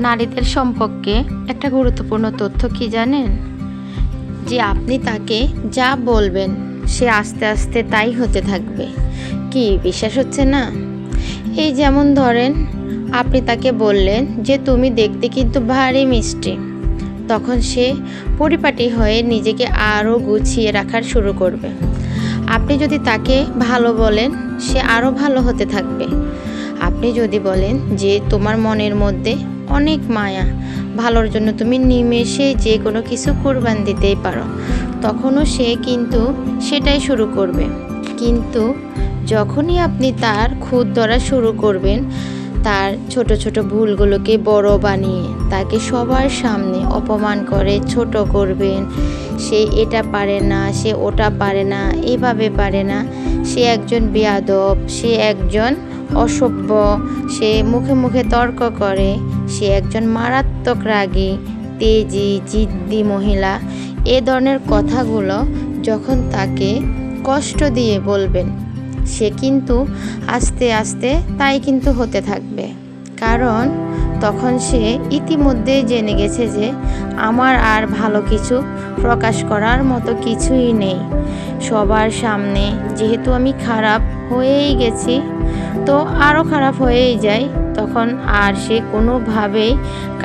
নারীদের সম্পর্কে একটা গুরুত্বপূর্ণ তথ্য কি জানেন? যে আপনি তাকে যা বলবেন, সে আস্তে আস্তে তাই হতে থাকবে। কি, বিশ্বাস হচ্ছে না? এই যেমন ধরেন, আপনি তাকে বললেন যে তুমি দেখতে কিন্তু ভারী মিষ্টি। তখন সে পরিপাটি হয়ে নিজেকে আরও গুছিয়ে রাখার শুরু করবে। আপনি যদি তাকে ভালো বলেন, সে আরও ভালো হতে থাকবে। আপনি যদি বলেন যে তোমার মনের মধ্যে অনেক মায়া। ভালোর জন্য তুমি নিমেষে যে কোনো কিছু কোরবান দিতেই পারো। তখনও সে কিন্তু সেটাই শুরু করবে। কিন্তু যখনই আপনি তার খুদ ধরা শুরু করবেন, তার ছোট ছোট ভুলগুলোকে বড় বানিয়ে তাকে সবার সামনে অপমান করে ছোট করবেন, সে এটা পারে না, সে ওটা পারে না, এভাবে পারে না। সে একজন বেয়াদব, সে একজন অসভ্য, সে মুখে মুখে তর্ক করে, সে একজন মারাত্মক রাগী, তেজি, জিদ্দি মহিলা। এ ধরনের কথাগুলো যখন তাকে কষ্ট দিয়ে বলবেন, সে কিন্তু আস্তে আস্তে তাই কিন্তু হতে থাকবে। কারণ তখন সে ইতিমধ্যেই জেনে গেছে যে আমার আর ভালো কিছু প্রকাশ করার মতো কিছুই নেই। সবার সামনে। যেহেতু আমি খারাপ হয়েই গেছি, তো আরও খারাপ হয়েই যায় তখন আর সে কোনোভাবেই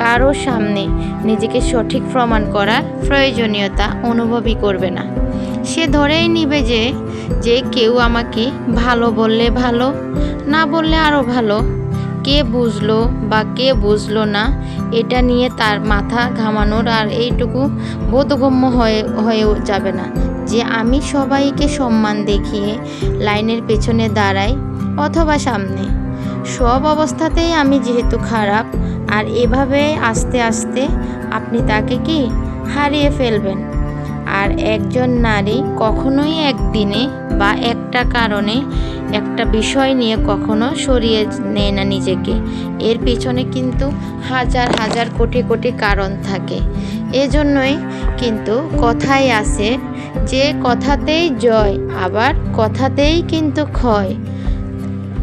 কারও সামনে নিজেকে সঠিক প্রমাণ করার প্রয়োজনীয়তা অনুভবই করবে না। সে ধরেই নিবে যে যে কেউ আমাকে ভালো বললে ভালো, না বললে আরও ভালো। কে বুঝলো বা কে বুঝলো না, এটা নিয়ে তার মাথা ঘামানোর আর এইটুকু বোধগম্য হয়ে, হয়েও যাবে না। যে আমি সবাইকে সম্মান দেখিয়ে লাইনের পেছনে দাঁড়াই অথবা সামনে। সব অবস্থাতেই আমি যেহেতু খারাপ, আর এভাবে আস্তে আস্তে আপনি তাকে কি হারিয়ে ফেলবেন? আর একজন নারী কখনোই একদিনে বা একটা কারণে একটা বিষয় নিয়ে কখনো সরিয়ে নেয় না নিজেকে। এর পেছনে কিন্তু হাজার হাজার কোটি কোটি কারণ থাকে। এজন্যই কিন্তু কথাই আছে যে কথাতেই জয়, আবার কথাতেই কিন্তু ক্ষয়।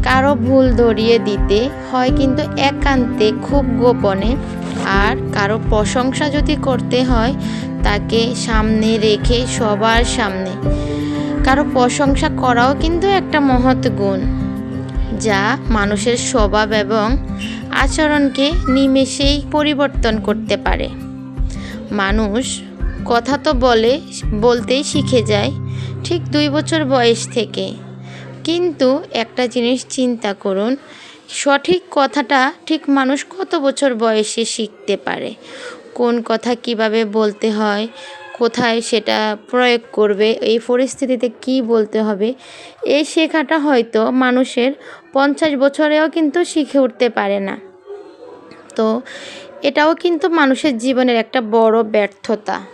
কারও ভুল ধরিয়ে দিতে হয় কিন্তু একান্তে খুব গোপনে, আর কারও প্রশংসা যদি করতে হয়, তাকে সামনে রেখে সবার সামনে। কারও প্রশংসা করাও কিন্তু একটা মহৎ গুণ, যা মানুষের স্বভাব এবং আচরণকে নিমেষেই পরিবর্তন করতে পারে। মানুষ কথা তো বলে, বলতেই শিখে যায়, ঠিক দুই বছর বয়স থেকে। কিন্তু একটা জিনিস চিন্তা করুন, সঠিক কথাটা ঠিক মানুষ কত বছর বয়সে শিখতে পারে? কোন কথা কীভাবে বলতে হয়? কোথায় সেটা প্রয়োগ করবে? এই পরিস্থিতিতে কি বলতে হবে? এই শেখাটা হয়তো মানুষের পঞ্চাশ বছরেও কিন্তু শিখে উঠতে পারে না। তো এটাও কিন্তু মানুষের জীবনের একটা বড় ব্যর্থতা।